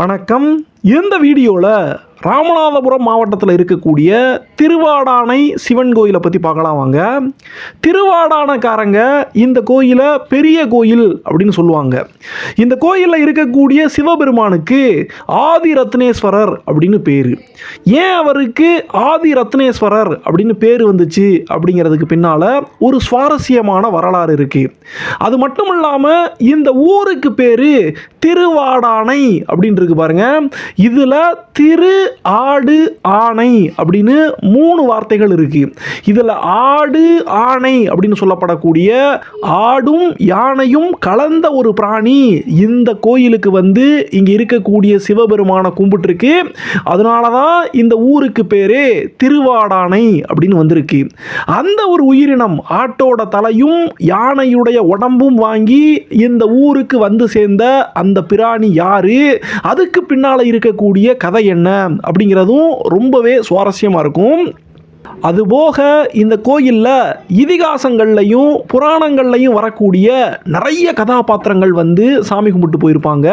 வணக்கம். இந்த வீடியோவில் ராமநாதபுரம் மாவட்டத்தில் இருக்கக்கூடிய திருவாடானை சிவன் கோயிலை பற்றி பார்க்கலாம் வாங்க. திருவாடானைக்காரங்க இந்த கோயிலை பெரிய கோயில் அப்படின்னு சொல்லுவாங்க. இந்த கோயிலில் இருக்கக்கூடிய சிவபெருமானுக்கு ஆதி ரத்னேஸ்வரர் அப்படின்னு பேர். ஏன் அவருக்கு ஆதி ரத்னேஸ்வரர் அப்படின்னு பேர் வந்துச்சு அப்படிங்கிறதுக்கு பின்னால் ஒரு சுவாரஸ்யமான வரலாறு இருக்குது அது மட்டும் இல்லாமல் இந்த ஊருக்கு பேர் திருவாடானை அப்படின்னு இருக்கு இதில் திரு ஆடு ஆணை அப்படின்னு மூணு வார்த்தைகள் இருக்கு. இதில் ஆடு ஆணை அப்படின்னு சொல்லப்படக்கூடிய ஆடும் யானையும் கலந்த ஒரு பிராணி இந்த கோயிலுக்கு வந்து இங்கே இருக்கக்கூடிய சிவபெருமானை கும்பிட்டுருக்கு. அதனால தான் இந்த ஊருக்கு பேரே திருவாடானை அப்படின்னு வந்திருக்கு. அந்த ஒரு உயிரினம் ஆட்டோட தலையும் யானையுடைய உடம்பும் வாங்கி இந்த ஊருக்கு வந்து சேர்ந்த அந்த பிராணி யாரு? அதுக்கு பின்னால் இருக்க இருக்கக்கூடிய கதை என்ன அப்படிங்கிறதும் ரொம்பவே சுவாரஸ்யமாக இருக்கும். அதுபோக இந்த கோயிலில் இதிகாசங்கள்லையும் புராணங்கள்லையும் வரக்கூடிய நிறைய கதாபாத்திரங்கள் வந்து சாமி கும்பிட்டு போயிருப்பாங்க.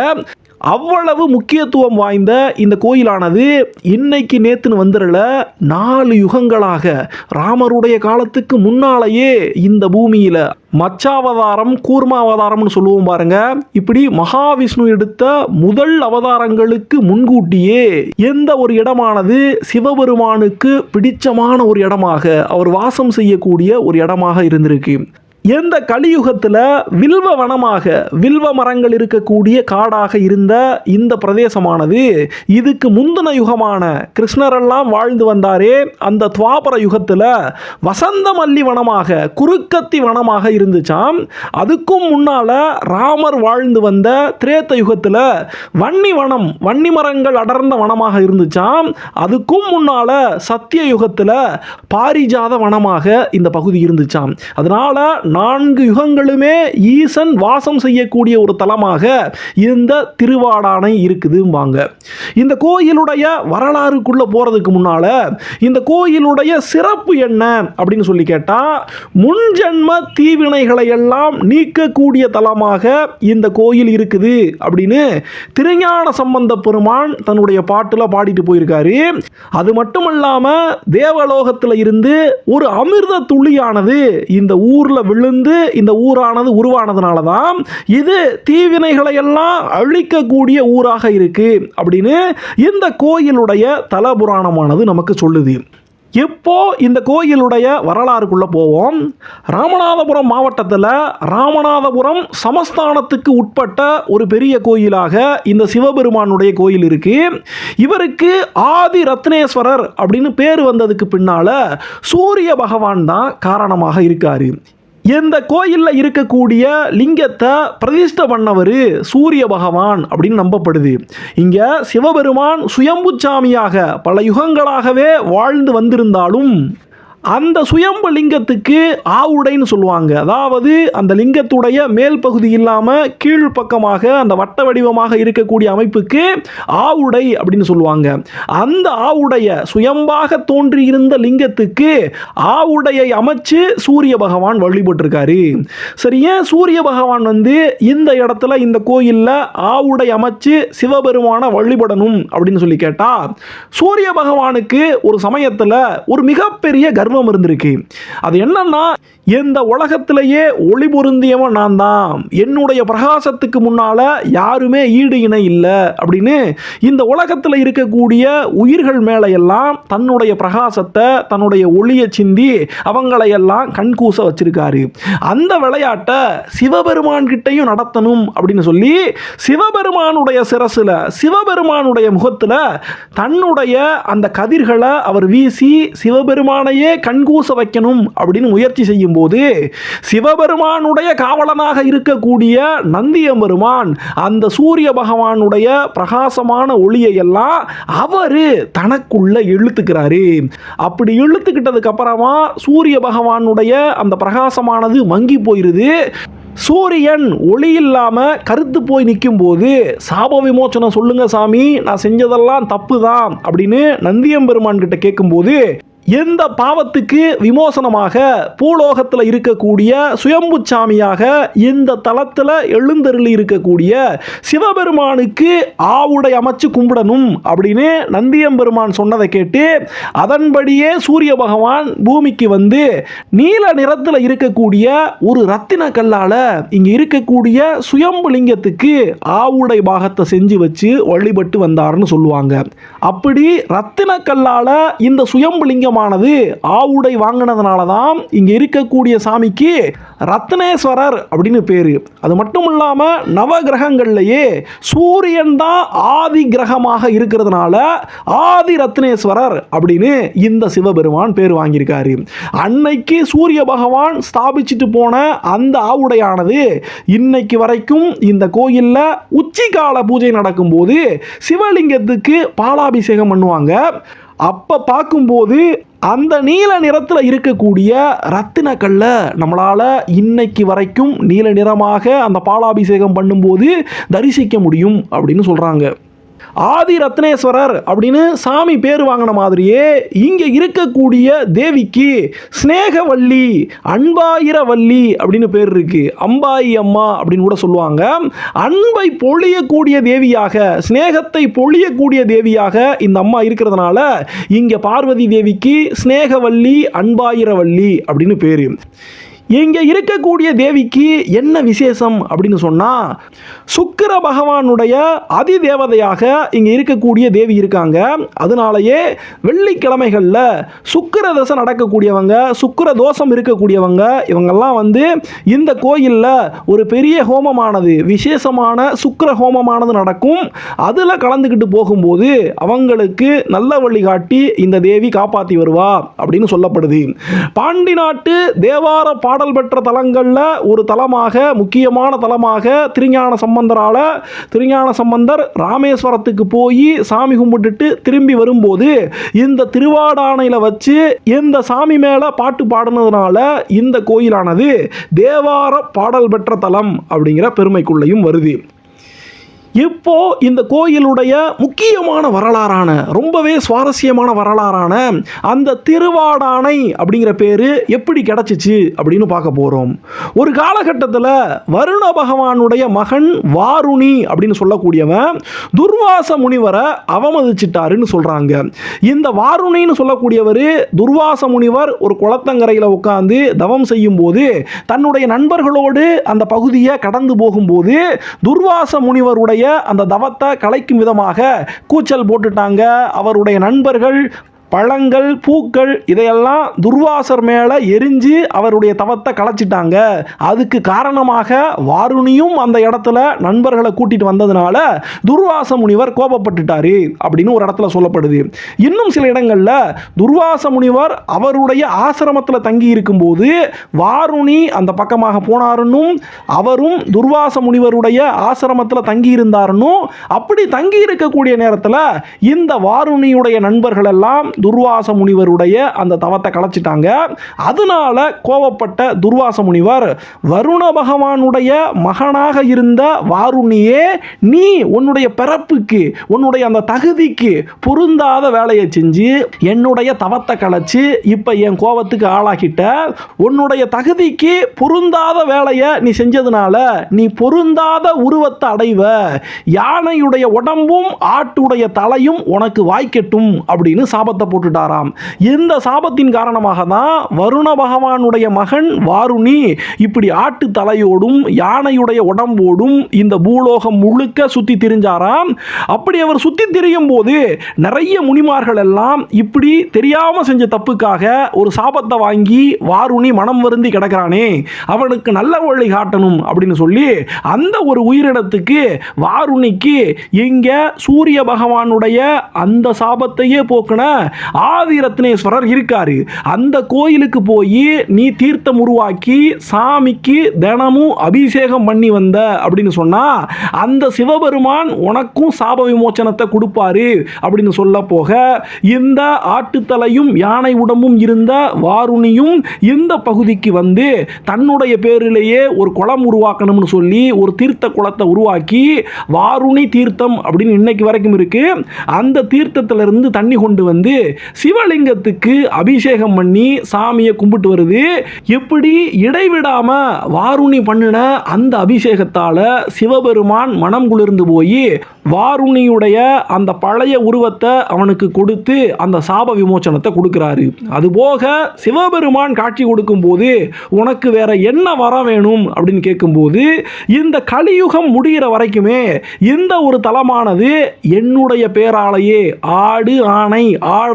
அவ்வளவு முக்கியத்துவம் வாய்ந்த இந்த கோயிலானது இன்னைக்கு நேத்துன்னு வந்துடல நாலு யுகங்களாக. ராமருடைய காலத்துக்கு முன்னாலேயே இந்த பூமியில் மச்சாவதாரம் கூர்மாவதாரம்னு சொல்லுவோம் பாருங்க. இப்படி மகாவிஷ்ணு எடுத்த முதல் அவதாரங்களுக்கு முன்கூட்டியே எந்த ஒரு இடமானது சிவபெருமானுக்கு பிடிச்சமான ஒரு இடமாக அவர் வாசம் செய்யக்கூடிய ஒரு இடமாக இருந்திருக்கு. எந்த கலியுகத்தில் வில்வ வனமாக வில்வ மரங்கள் இருக்கக்கூடிய காடாக இருந்த இந்த பிரதேசமானது இதுக்கு முந்தின யுகமான கிருஷ்ணரெல்லாம் வாழ்ந்து வந்தாரே அந்த துவாபர யுகத்தில் வசந்த மல்லி வனமாக குறுக்கத்தி வனமாக இருந்துச்சாம். அதுக்கும் முன்னால் ராமர் வாழ்ந்து வந்த திரேத்த யுகத்தில் வன்னி வனம் வன்னி மரங்கள் அடர்ந்த வனமாக இருந்துச்சாம். அதுக்கும் முன்னால் சத்திய யுகத்தில் பாரிஜாத வனமாக இந்த பகுதி இருந்துச்சாம். அதனால் நான்கு யுகங்களுமே ஈசன் வாசம் செய்யக்கூடிய ஒரு தலமாக இந்த திருவாடானை இருக்குதும்பாங்க. இந்த கோயிலுடைய வரலாறுக்குள்ளே போகிறதுக்கு முன்னால் இந்த கோயிலுடைய சிறப்பு என்ன அப்படின்னு சொல்லி கேட்டால் முன்ஜென்ம தீவினைகளை எல்லாம் நீக்கக்கூடிய தலமாக இந்த கோயில் இருக்குது அப்படின்னு திருஞான சம்பந்த பெருமான் தன்னுடைய பாட்டில் பாடிட்டு போயிருக்காரு. அது மட்டும் இல்லாமல் தேவலோகத்தில் இருந்து ஒரு அமிர்த துளியானது இந்த ஊரில் விழுந்து இந்த ஊரானது உருவானதுனால தான் இது தீவினைகளை எல்லாம் அழிக்கக்கூடிய ஊராக இருக்கு அப்படின்னு இந்த கோயிலுடைய தலபுராணமானது நமக்கு சொல்லுது. இப்போ இந்த கோயிலுடைய வரலாறுக்குள்ளே போவோம்? ராமநாதபுரம் மாவட்டத்தில் ராமநாதபுரம் சமஸ்தானத்துக்கு உட்பட்ட ஒரு பெரிய கோயிலாக இந்த சிவபெருமானுடைய கோயில் இருக்குது இவருக்கு ஆதி ரத்னேஸ்வரர் அப்படின்னு பேர் வந்ததுக்கு பின்னால சூரிய பகவான் தான் காரணமாக இருக்கார். இந்த கோயிலில் இருக்கக்கூடிய லிங்கத்தை பிரதிஷ்ட பண்ணவர் சூரிய பகவான் அப்படின்னு நம்பப்படுது. இங்கே சிவபெருமான் சுயம்புச்சாமியாக பல யுகங்களாகவே வாழ்ந்து வந்திருந்தாலும் அந்த சுயம்பு லிங்கத்துக்கு ஆவுடைன்னு சொல்லுவாங்க. அதாவது அந்த லிங்கத்துடைய மேல் பகுதி இல்லாமல் கீழ் பக்கமாக அந்த வட்ட வடிவமாக இருக்கக்கூடிய அமைப்புக்கு ஆவுடை அப்படின்னு சொல்லுவாங்க. அந்த ஆவுடைய சுயம்பாக தோன்றியிருந்த லிங்கத்துக்கு ஆவுடையை அமைச்சு சூரிய பகவான் வழிபட்டிருக்காரு. சரி ஏன் சூரிய பகவான் வந்து இந்த இடத்துல இந்த கோயிலில் ஆவுடை அமைச்சு சிவபெருமானை வழிபடணும் அப்படின்னு சொல்லி கேட்டா சூரிய பகவானுக்கு ஒரு சமயத்தில் ஒரு மிகப்பெரிய கர்வம் இருந்திருக்கு. அது என்னன்னா இந்த உலகத்திலேயே ஒளி பொருந்தியவன் நான் தான் என்னுடைய பிரகாசத்துக்கு முன்னால் யாருமே ஈடு இணை இல்லை அப்படின்னு இந்த உலகத்தில் இருக்கக்கூடிய உயிர்கள் மேலையெல்லாம் தன்னுடைய பிரகாசத்தை தன்னுடைய ஒளியை சிந்தி அவங்களையெல்லாம் கண்கூச வச்சிருக்காரு. அந்த விளையாட்டை சிவபெருமான் கிட்டையும் நடத்தணும் அப்படின்னு சொல்லி சிவபெருமானுடைய சிரசில் சிவபெருமானுடைய முகத்தில் தன்னுடைய அந்த கதிர்களை அவர் வீசி சிவபெருமானையே கண்கூச வைக்கணும் அப்படின்னு முயற்சி செய்யும்போது சிவபெருமானுடைய காவலனாக இருக்கக்கூடிய நந்தியம்பெருமான் அந்த சூரிய பகவானுடைய பிரகாசமான ஒளியை எல்லாம் அவர் தனக்குள்ள இழுத்துக்கிறாரு. அப்படி இழுத்துக்கிட்டதுக்கு அப்புறமா சூரிய பகவானுடைய அந்த பிரகாசமானது மங்கி போயிருது. சூரியன் ஒளி இல்லாமல் கருத்து போய் நிற்கும் போது சாப விமோச்சனம் சொல்லுங்க சாமி நான் செஞ்சதெல்லாம் தப்பு தான் அப்படின்னு நந்தியம்பெருமான் கிட்ட கேட்கும்போது எந்த பாவத்துக்கு விமோசனமாக பூலோகத்தில் இருக்கக்கூடிய சுயம்பு சாமியாக இந்த தளத்தில் எழுந்தருளி இருக்கக்கூடிய சிவபெருமானுக்கு ஆவுடை அமைச்சு கும்பிடணும் அப்படின்னு நந்தியம்பெருமான் சொன்னதை கேட்டு அதன்படியே சூரிய பகவான் பூமிக்கு வந்து நீல நிறத்தில் இருக்கக்கூடிய ஒரு ரத்தின கல்லால் இங்கே இருக்கக்கூடிய சுயம்பு லிங்கத்துக்கு ஆவுடை பாகத்தை செஞ்சு வச்சு வழிபட்டு வந்தாருன்னு சொல்லுவாங்க. அப்படி ரத்தினக்கல்லால் இந்த சுயம்புலிங்கமானது ஆவுடை வாங்கினதுனால தான் இங்கே இருக்கக்கூடிய சாமிக்கு ரத்னேஸ்வரர் அப்படின்னு பேர். அது மட்டும் இல்லாமல் நவ கிரகங்கள்லயே சூரியன் தான் ஆதி கிரகமாக இருக்கிறதுனால ஆதி ரத்னேஸ்வரர் அப்படின்னு இந்த சிவபெருமான் பேர் வாங்கியிருக்காரு. அன்னைக்கு சூரிய பகவான் ஸ்தாபிச்சுட்டு போன அந்த ஆவுடையானது இன்னைக்கு வரைக்கும் இந்த கோயிலில் உச்சிகால பூஜை நடக்கும்போது சிவலிங்கத்துக்கு பாலா பாலாபிஷேகம் பண்ணுவாங்க. அப்போ பார்க்கும்போது அந்த நீல நிறத்தில் இருக்கக்கூடிய ரத்தின கல்லை நம்மளால் இன்னைக்கு வரைக்கும் நீல நிறமாக அந்த பாலாபிஷேகம் பண்ணும்போது தரிசிக்க முடியும் அப்படின்னு சொல்கிறாங்க ஆதி ரத்னேஸ்வரர் அப்படின்னு சாமி பேர் வாங்கின மாதிரியே இங்கே இருக்கக்கூடிய தேவிக்கு ஸ்னேகவல்லி அன்பாயிரவல்லி அப்படின்னு பேர் இருக்கு. அம்பாயி அம்மா அப்படின்னு கூட சொல்லுவாங்க. அன்பை பொழியக்கூடிய தேவியாக ஸ்னேகத்தை பொழியக்கூடிய தேவியாக இந்த அம்மா இருக்கிறதுனால இங்கே பார்வதி தேவிக்கு ஸ்னேகவல்லி அன்பாயிரவல்லி அப்படின்னு பேர். இங்கே இருக்கக்கூடிய தேவிக்கு என்ன விசேஷம் அப்படின்னு சொன்னால் சுக்கிர பகவானுடைய அதி தேவதையாக இங்கே இருக்கக்கூடிய தேவி இருக்காங்க. அதனாலேயே வெள்ளிக்கிழமைகளில் சுக்கர தசை நடக்கக்கூடியவங்க சுக்கர தோஷம் இருக்கக்கூடியவங்க இவங்கெல்லாம் வந்து இந்த கோயிலில் ஒரு பெரிய ஹோமமானது விசேஷமான சுக்கர ஹோமமானது நடக்கும். அதில் கலந்துக்கிட்டு போகும்போது அவங்களுக்கு நல்ல வழிகாட்டி இந்த தேவி காப்பாற்றி வருவா அப்படின்னு சொல்லப்படுது. பாண்டி நாட்டு தேவார பாடல் பெற்ற தலங்களில் ஒரு தலமாக முக்கியமான தலமாக திருஞான சம்பந்தரால் திருஞான சம்பந்தர் ராமேஸ்வரத்துக்கு போய் சாமி கும்பிட்டுட்டு திரும்பி வரும்போது இந்த திருவாடானையில் வச்சு இந்த சாமி மேலே பாட்டு பாடினதுனால இந்த கோயிலானது தேவார பாடல் பெற்ற தலம் அப்படிங்கிற பெருமைக்குள்ளேயும் வருது. இப்போ இந்த கோயிலுடைய முக்கியமான வரலாறான ரொம்பவே சுவாரஸ்யமான வரலாறான அந்த திருவாடானை அப்படிங்கிற பேர் எப்படி கிடச்சிச்சு அப்படின்னு பார்க்க போகிறோம் ஒரு காலகட்டத்தில் வருண பகவானுடைய மகன் வாருணி அப்படின்னு சொல்லக்கூடியவன் துர்வாச முனிவரை அவமதிச்சிட்டாருன்னு சொல்கிறாங்க இந்த வாருணின்னு சொல்லக்கூடியவர் துர்வாச முனிவர் ஒரு குளத்தங்கரையில் உட்காந்து தவம் செய்யும்போது தன்னுடைய நண்பர்களோடு அந்த பகுதியை கடந்து போகும்போது துர்வாச முனிவருடைய அந்த தவத்தை கலைக்கும் விதமாக கூச்சல் போட்டுட்டாங்க. அவருடைய நண்பர்கள் பழங்கள் பூக்கள் இதையெல்லாம் துர்வாசர் மேலே எரிஞ்சு அவருடைய தவத்தை கலைச்சிட்டாங்க. அதுக்கு காரணமாக வாருணியும் அந்த இடத்துல நண்பர்களை கூட்டிட்டு வந்ததுனால துர்வாச முனிவர் கோபப்பட்டுட்டாரு அப்படின்னு ஒரு இடத்துல சொல்லப்படுது. இன்னும் சில இடங்களில் துர்வாச முனிவர் அவருடைய ஆசிரமத்தில் தங்கி இருக்கும்போது வாருணி அந்த பக்கமாக போனாருன்னும் அவரும் துர்வாச முனிவருடைய ஆசிரமத்தில் தங்கி இருந்தாருன்னும் அப்படி தங்கி இருக்கக்கூடிய நேரத்தில் இந்த வாருணியுடைய நண்பர்கள் எல்லாம் துர்வாச முனிவருடைய அந்த தவத்தை கலைச்சிட்டாங்க. அதனால கோவப்பட்ட துர்வாச முனிவர் வருண பகவானுடைய மகனாக இருந்த வாருணியே நீ உன்னுடைய பிறப்புக்கு உன்னுடைய அந்த தகுதிக்கு பொருந்தாத வேலையை செஞ்சு என்னுடைய தவத்தை கலைச்சி இப்போ என் கோபத்துக்கு ஆளாகிட்ட. உன்னுடைய தகுதிக்கு பொருந்தாத வேலையை நீ செஞ்சதுனால நீ பொருந்தாத உருவத்தை அடைவ. யானையுடைய உடம்பும் ஆட்டுடைய தலையும் உனக்கு வாய்க்கட்டும் அப்படின்னு சாபத்தை போட்டுட்டாராம். இந்த சாபத்தின் காரணமாக தான் வருண பகவானுடைய மகன் வாருணி இப்படி ஆட்டு தலையோடும் யானையுடைய உடம்போடும் இந்த பூலோகம் முழுக்க சுத்தி திரிஞ்சாராம். அப்படி அவர் சுத்தி திரியும் போது நிறைய முனிமார்கள் எல்லாம் இப்படி தெரியாம செஞ்ச தப்புக்காக ஒரு சாபத்தை வாங்கி வாருணி மனம் வருந்தி கிடக்கிறானே அவனுக்கு நல்ல வழி காட்டணும் அப்படின்னு சொல்லி அந்த ஒரு உயிரினத்துக்கு வாருணிக்கு இங்க சூரிய பகவானுடைய அந்த சாபத்தையே போக்குன ஆதி ரத்னேஸ்வரர் இருக்காரு. அந்த கோயிலுக்கு போய் நீ தீர்த்தம் உருவாக்கி சாமிக்கு தினமும் அபிஷேகம் பண்ணி வந்த அப்படின்னு சொன்னால் அந்த சிவபெருமான் உனக்கும் சாப விமோச்சனத்தை கொடுப்பாரு அப்படின்னு சொல்ல போக இந்த ஆட்டுத்தலையும் யானை உடம்பும் இருந்த வாருணியும் இந்த பகுதிக்கு வந்து தன்னுடைய பேரிலேயே ஒரு குளம் உருவாக்கணும்னு சொல்லி ஒரு தீர்த்த குளத்தை உருவாக்கி வாருணி தீர்த்தம் அப்படின்னு இன்னைக்கு வரைக்கும் இருக்கு. அந்த தீர்த்தத்திலிருந்து தண்ணி கொண்டு வந்து சிவலிங்கத்துக்கு அபிஷேகம் பண்ணி சாமியை கும்பிட்டு வருது. எப்படி இடைவிடாம வாருணி பண்ணின அந்த அபிஷேகத்தால சிவபெருமான் மனம் குளிர்ந்து போய் வாருணியுடைய அந்த பழைய உருவத்தை அவனுக்கு கொடுத்து அந்த சாப விமோச்சனத்தை கொடுக்கிறாரு. அதுபோக சிவபெருமான் காட்சி கொடுக்கும்போது உனக்கு வேற என்ன வர வேணும் அப்படின்னு கேட்கும்போது இந்த கலியுகம் முடிகிற வரைக்குமே இந்த ஒரு தலமானது என்னுடைய பேராலேயே ஆடு ஆணை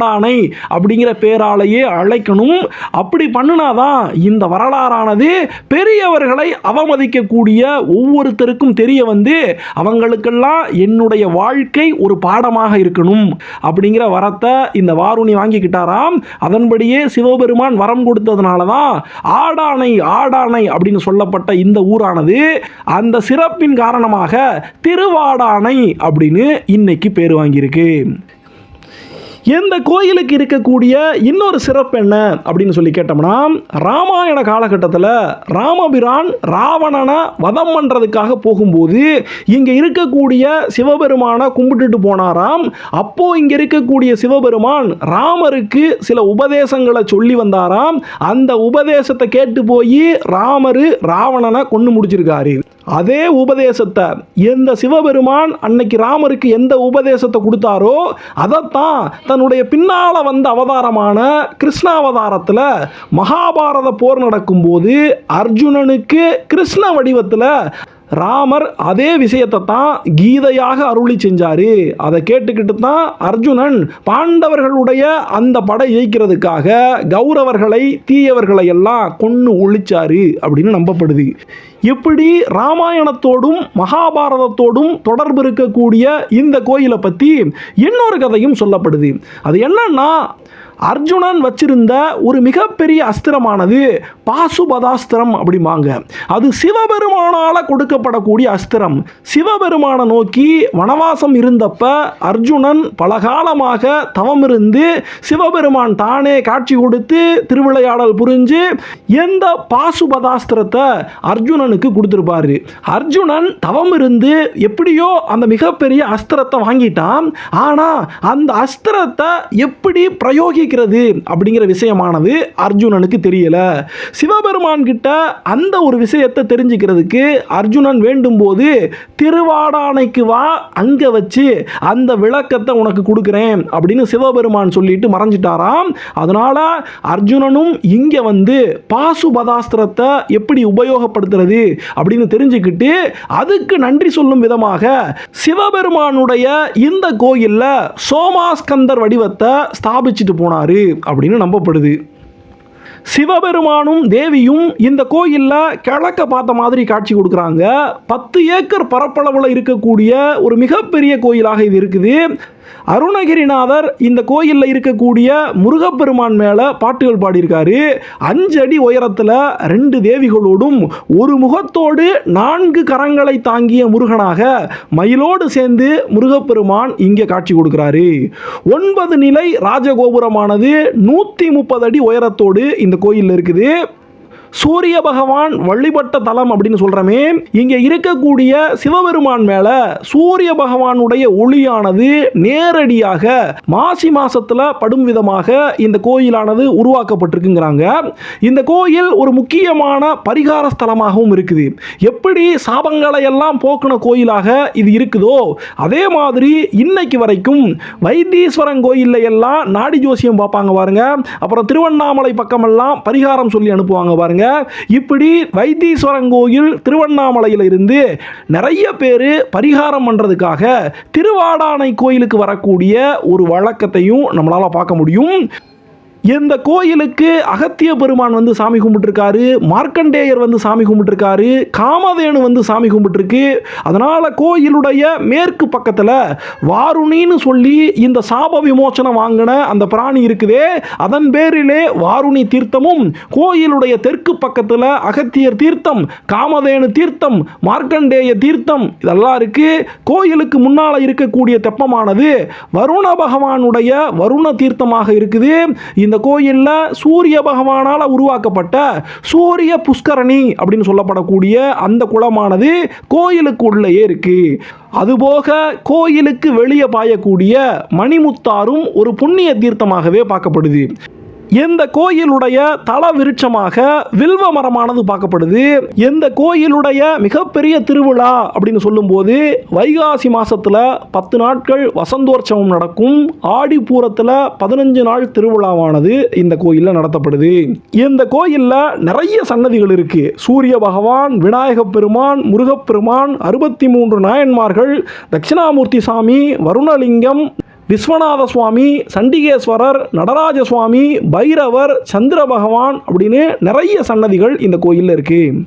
ஆடானை அப்படிங்கிற பேராலேயே அழைக்கணும். அப்படி பண்ணினாதான் இந்த வரலாறானது பெரியவர்களை அவமதிக்கக்கூடிய ஒவ்வொருத்தருக்கும் தெரிய வந்து அவங்களுக்கெல்லாம் என்னுடைய வாழ்க்கை ஒரு பாடமாக இருக்கணும் அப்படிங்கிற வரத்தை இந்த வாருணி வாங்கிக்கிட்டாராம். அதன்படியே சிவபெருமான் வரம் கொடுத்ததுனால தான் ஆடானை ஆடானை அப்படின்னு சொல்லப்பட்ட இந்த ஊரானது அந்த சிறப்பின் காரணமாக திருவாடானை அப்படின்னு இன்னைக்கு பேர் வாங்கியிருக்கு. இந்த கோயிலுக்கு இருக்கக்கூடிய இன்னொரு சிறப்பு என்ன அப்படின்னு சொல்லி கேட்டோம்னா ராமாயண காலகட்டத்தில் ராமபிரான் ராவணனை வதம் பண்ணுறதுக்காக போகும்போது இங்கே இருக்கக்கூடிய சிவபெருமானை கும்பிட்டுட்டு போனாராம். அப்போது இங்கே இருக்கக்கூடிய சிவபெருமான் ராமருக்கு சில உபதேசங்களை சொல்லி வந்தாராம். அந்த உபதேசத்தை கேட்டு போய் ராமர் ராவணனை கொண்டு முடிச்சிருக்காரு. அதே உபதேசத்தை எந்த சிவபெருமான் அன்னைக்கு ராமருக்கு எந்த உபதேசத்தை கொடுத்தாரோ அதைத்தான் தன்னுடைய பின்னால் வந்த அவதாரமான கிருஷ்ணாவதாரத்தில் மகாபாரத போர் நடக்கும்போது அர்ஜுனனுக்கு கிருஷ்ண வடிவத்தில் ராமர் அதே விஷயத்தை தான் கீதையாக அருளி செஞ்சார். அதை கேட்டுக்கிட்டு தான் அர்ஜுனன் பாண்டவர்களுடைய அந்த படை ஜெயிக்கிறதுக்காக கௌரவர்களை தீயவர்களை எல்லாம் கொன்று ஒழிச்சாரு அப்படின்னு நம்பப்படுது. இப்படி ராமாயணத்தோடும் மகாபாரதத்தோடும் தொடர்பு இருக்கக்கூடிய இந்த கோயிலை பற்றி இன்னொரு கதையும் சொல்லப்படுது. அது என்னன்னா அர்ஜுனன் வச்சிருந்த ஒரு மிகப்பெரிய அஸ்திரமானது பாசுபதாஸ்திரம் அப்படிம்பாங்க. அது சிவபெருமானால் கொடுக்கப்படக்கூடிய அஸ்திரம். சிவபெருமானை நோக்கி வனவாசம் இருந்தப்ப அர்ஜுனன் பல காலமாக தவம் இருந்து சிவபெருமான் தானே காட்சி கொடுத்து திருவிளையாடல் புரிஞ்சு எந்த பாசுபதாஸ்திரத்தை அர்ஜுனனுக்கு கொடுத்துருப்பாரு. அர்ஜுனன் தவம் இருந்து எப்படியோ அந்த மிகப்பெரிய அஸ்திரத்தை வாங்கிட்டான். ஆனால் அந்த அஸ்திரத்தை எப்படி இருக்கிறது அப்படிங்கிற விஷயமானது அர்ஜுனனுக்கு தெரியல. சிவபெருமான் கிட்ட அந்த ஒரு விஷயத்தை தெரிஞ்சுக்கிறதுக்கு அர்ஜுனன் வேண்டும் போது திருவாடானைக்கு வா அங்கே வச்சு அந்த விளக்கத்தை உனக்கு கொடுக்குறேன் அப்படின்னு சிவபெருமான் சொல்லிட்டு மறைஞ்சிட்டாராம். அதனால அர்ஜுனனும் இங்கே வந்து பாசுபதாஸ்திரத்தை எப்படி உபயோகப்படுத்துறது அப்படின்னு தெரிஞ்சுக்கிட்டு அதுக்கு நன்றி சொல்லும் விதமாக சிவபெருமானுடைய இந்த கோயிலில் சோமாஸ்கந்தர் வடிவத்தை ஸ்தாபிச்சுட்டு போனாரு. அப்படின்னு நம்பப்படுது. சிவபெருமானும் தேவியும் இந்த கோயிலில் கிழக்க பார்த்த மாதிரி காட்சி கொடுக்குறாங்க. பத்து ஏக்கர் பரப்பளவில் இருக்கக்கூடிய ஒரு மிகப்பெரிய கோயிலாக இது இருக்குது. அருணகிரிநாதர் இந்த கோயிலில் இருக்கக்கூடிய முருகப்பெருமான் மேலே பாட்டுகள் பாடியிருக்காரு. அஞ்சு அடி உயரத்தில் ரெண்டு தேவிகளோடும் ஒரு முகத்தோடு நான்கு கரங்களை தாங்கிய முருகனாக மயிலோடு சேர்ந்து முருகப்பெருமான் இங்கே காட்சி கொடுக்குறாரு. ஒன்பது நிலை ராஜகோபுரமானது நூற்றி முப்பது அடி உயரத்தோடு இந்த கோயிலில் இருக்குது. சூரிய பகவான் வழிபட்ட தலம் அப்படின்னு சொல்கிறோமே இங்கே இருக்கக்கூடிய சிவபெருமான் மேலே சூரிய பகவானுடைய ஒளியானது நேரடியாக மாசி மாசத்தில் படும் விதமாக இந்த கோயிலானது உருவாக்கப்பட்டிருக்குங்கிறாங்க. இந்த கோயில் ஒரு முக்கியமான பரிகார ஸ்தலமாகவும் இருக்குது. எப்படி சாபங்களை எல்லாம் போக்குன கோயிலாக இது இருக்குதோ அதே மாதிரி இன்னைக்கு வரைக்கும் வைத்தீஸ்வரன் கோயிலில் எல்லாம் நாடி ஜோசியம் பார்ப்பாங்க பாருங்க. அப்புறம் திருவண்ணாமலை பக்கமெல்லாம் பரிகாரம் சொல்லி அனுப்புவாங்க பாருங்க. இப்படி வைத்தீஸ்வரன் கோயில் திருவண்ணாமலையில் இருந்து நிறைய பேர் பரிகாரம் பண்ணுறதுக்காக திருவாடானை கோயிலுக்கு வரக்கூடிய ஒரு வழக்கத்தையும் நம்மளால் பார்க்க முடியும். இந்த கோயிலுக்கு அகத்திய பெருமான் வந்து சாமி கும்பிட்டுருக்காரு மார்க்கண்டேயர் வந்து சாமி கும்பிட்டுருக்காரு காமதேனு வந்து சாமி கும்பிட்டுருக்கு. அதனால் கோயிலுடைய மேற்கு பக்கத்தில் வாருணின்னு சொல்லி இந்த சாப விமோச்சனம் வாங்கின அந்த பிராணி இருக்குதே அதன் பேரிலே வாருணி தீர்த்தமும் கோயிலுடைய தெற்கு பக்கத்தில் அகத்தியர் தீர்த்தம் காமதேனு தீர்த்தம் மார்க்கண்டேய தீர்த்தம் இதெல்லாம் இருக்குது கோயிலுக்கு முன்னால் இருக்கக்கூடிய தெப்பமானது வருண பகவானுடைய வருண தீர்த்தமாக இருக்குது. இந்த இந்த கோயிலில் சூரிய பகவானால் உருவாக்கப்பட்ட சூரிய புஷ்கரணி அப்படின்னு சொல்லப்படக்கூடிய அந்த குளமானது கோயிலுக்கு உள்ளேயே இருக்கு. அதுபோக கோயிலுக்கு வெளியே பாயக்கூடிய மணிமுத்தாரும் ஒரு புண்ணிய தீர்த்தமாகவே பார்க்கப்படுது. இந்த கோயிலுடைய தல விருட்சமாக வில்வ மரமானது பார்க்கப்படுது? இந்த கோயிலுடைய மிகப்பெரிய திருவிழா அப்படின்னு சொல்லும்போது வைகாசி மாசத்துல பத்து நாட்கள் வசந்தோற்சவம் நடக்கும். ஆடிப்பூரத்தில் பதினஞ்சு நாள் திருவிழாவானது இந்த கோயிலில் நடத்தப்படுது. இந்த கோயிலில் நிறைய சன்னதிகள் இருக்கு. சூரிய பகவான் விநாயகப் பெருமான் முருகப்பெருமான் அறுபத்தி மூன்று நாயன்மார்கள் தட்சிணாமூர்த்தி சாமி வருணலிங்கம் விஸ்வநாத சுவாமி சண்டிகேஸ்வரர் நடராஜ சுவாமி பைரவர் சந்திர பகவான் அப்படின்னு நிறைய சன்னதிகள் இந்த கோயிலில் இருக்குது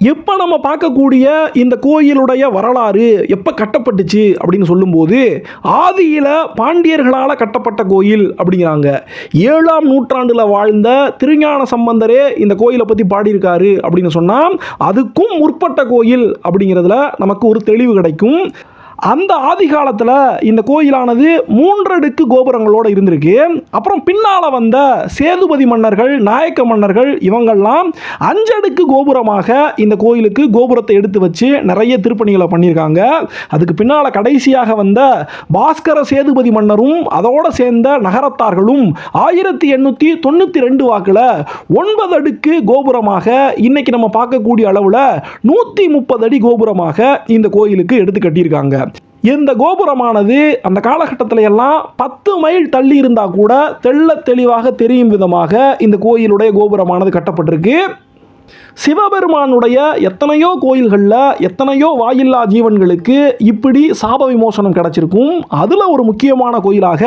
எப்போ நம்ம பார்க்கக்கூடிய இந்த கோயிலுடைய வரலாறு எப்போ கட்டப்பட்டுச்சு அப்படின்னு சொல்லும்போது ஆதியில் பாண்டியர்களால் கட்டப்பட்ட கோயில் அப்படிங்கிறாங்க. ஏழாம் நூற்றாண்டில் வாழ்ந்த திருஞான சம்பந்தரே இந்த கோயிலை பற்றி பாடியிருக்காரு அப்படின்னு சொன்னால் அதுக்கும் முற்பட்ட கோயில் அப்படிங்கிறதுல நமக்கு ஒரு தெளிவு கிடைக்கும். அந்த ஆதி காலத்தில் இந்த கோயிலானது மூன்றடுக்கு கோபுரங்களோடு இருந்திருக்கு. அப்புறம் பின்னால் வந்த சேதுபதி மன்னர்கள் நாயக்க மன்னர்கள் இவங்கெல்லாம் அஞ்சடுக்கு கோபுரமாக இந்த கோயிலுக்கு கோபுரத்தை எடுத்து வச்சு நிறைய திருப்பணிகளை பண்ணியிருக்காங்க. அதுக்கு பின்னால் கடைசியாக வந்த பாஸ்கர சேதுபதி மன்னரும் அதோடு சேர்ந்த நகரத்தார்களும் ஆயிரத்தி எண்ணூற்றி தொண்ணூற்றி ரெண்டு வாக்கில் ஒன்பது அடுக்கு கோபுரமாக இன்னைக்கு நம்ம பார்க்கக்கூடிய அளவில் நூற்றி முப்பது அடி கோபுரமாக இந்த கோயிலுக்கு எடுத்து கட்டியிருக்காங்க. இந்த கோபுரமானது அந்த காலகட்டத்தில் எல்லாம் பத்து மைல் தள்ளி இருந்தால் கூட தெள்ள தெளிவாக தெரியும் விதமாக இந்த கோயிலுடைய கோபுரமானது கட்டப்பட்டிருக்கு. சிவபெருமானுடைய எத்தனையோ கோயில்களில் எத்தனையோ வாயில்லா ஜீவன்களுக்கு இப்படி சாப விமோசனம் கிடைச்சிருக்கும். அதில் ஒரு முக்கியமான கோயிலாக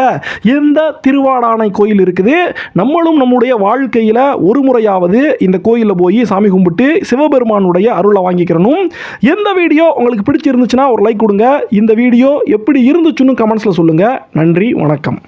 இந்த திருவாடானை கோயில் இருக்குது. நம்மளும் நம்முடைய வாழ்க்கையில் ஒரு முறையாவது இந்த கோயிலில் போய் சாமி கும்பிட்டு சிவபெருமானுடைய அருளை வாங்கிக்கிறணும். எந்த வீடியோ உங்களுக்கு பிடிச்சிருந்துச்சுன்னா ஒரு லைக் கொடுங்க. இந்த வீடியோ எப்படி இருந்துச்சுன்னு கமெண்ட்ஸில் சொல்லுங்கள் நன்றி வணக்கம்.